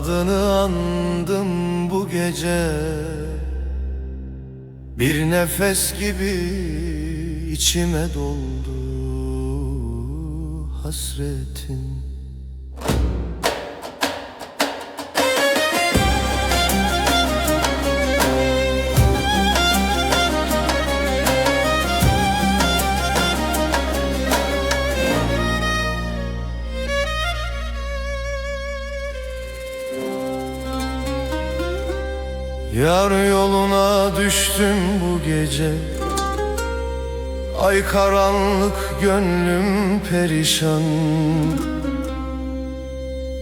Adını andım bu gece. Bir nefes gibi içime doldu hasretin Yar yoluna düştüm bu gece. Ay karanlık gönlüm perişan.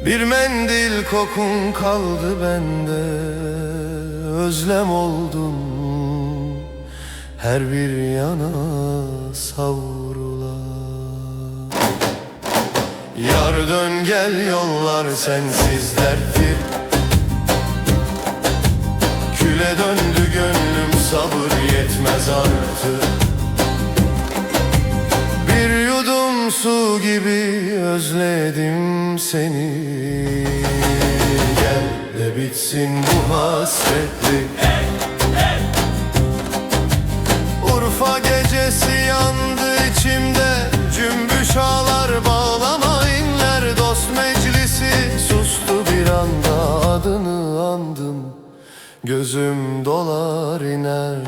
Bir mendil kokun kaldı bende. Özlem oldum Her bir yana savrulan. Yar dön gel yollar sensiz derttir su gibi özledim seni. Gel de bitsin bu hasretlik Urfa gecesi yandı içimde. Cümbüş ağlar bağlama inler. Dost meclisi sustu bir anda. Adını andım. Gözüm dolar iner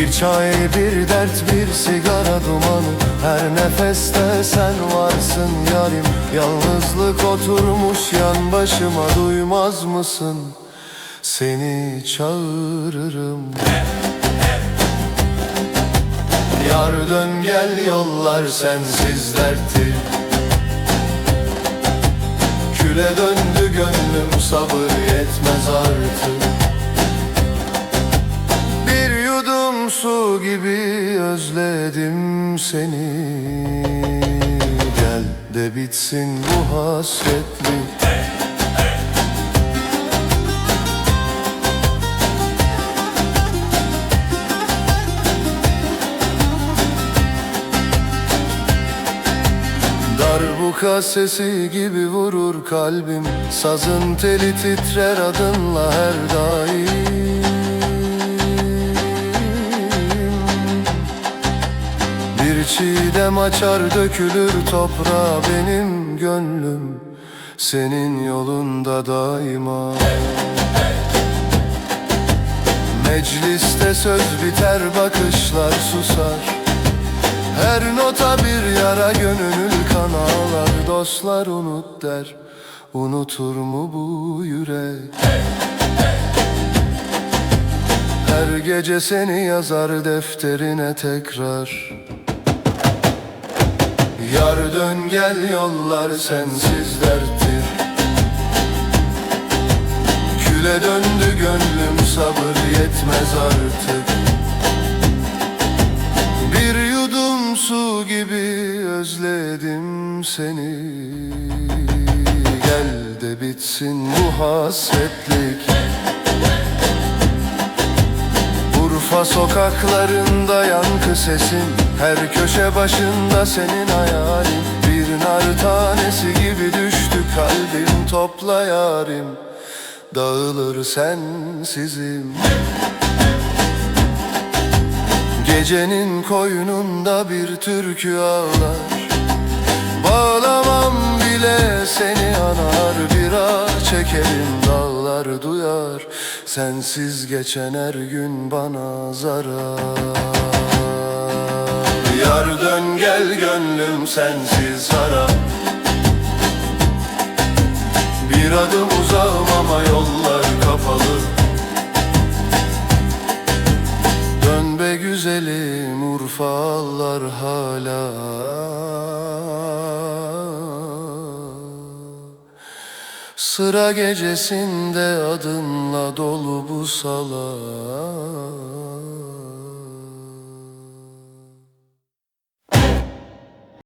Bir çay, bir dert, bir sigara dumanı. Her nefeste sen varsın yarim. Yalnızlık oturmuş yan başıma Duymaz mısın? Seni çağırırım. Yar dön gel yollar sensiz derttir Küle döndü gönlüm sabır yetmez artık su gibi özledim seni. Gel de bitsin bu hasretlik Darbuka sesi gibi vurur kalbim. Sazın teli titrer adınla her daim Bir çiğdem açar dökülür toprağa benim gönlüm. Senin yolunda daima. Mecliste söz biter bakışlar susar. Her nota bir yara gönül kan ağlar Dostlar unut der Unutur mu bu yürek? Her gece seni yazar defterine tekrar Yar dön gel yollar sensiz derttir. Küle döndü gönlüm sabır yetmez artık. Bir yudum su gibi özledim seni. Gel de bitsin bu hasretlik Urfa sokaklarında yankı sesin Her köşe başında senin hayalin. Bir nar tanesi gibi düştü kalbim Topla yarim. Dağılır sensizim. Gecenin koynunda bir türkü ağlar. Bağlamam bile seni anar Bir ah çekerim dağlar duyar Sensiz geçen her gün bana zarar. Yar dön gel gönlüm sensiz harap Bir adım uzağım ama yollar kapalı. Dön be güzelim Urfalılar hala Sıra gecesinde adınla dolu bu salak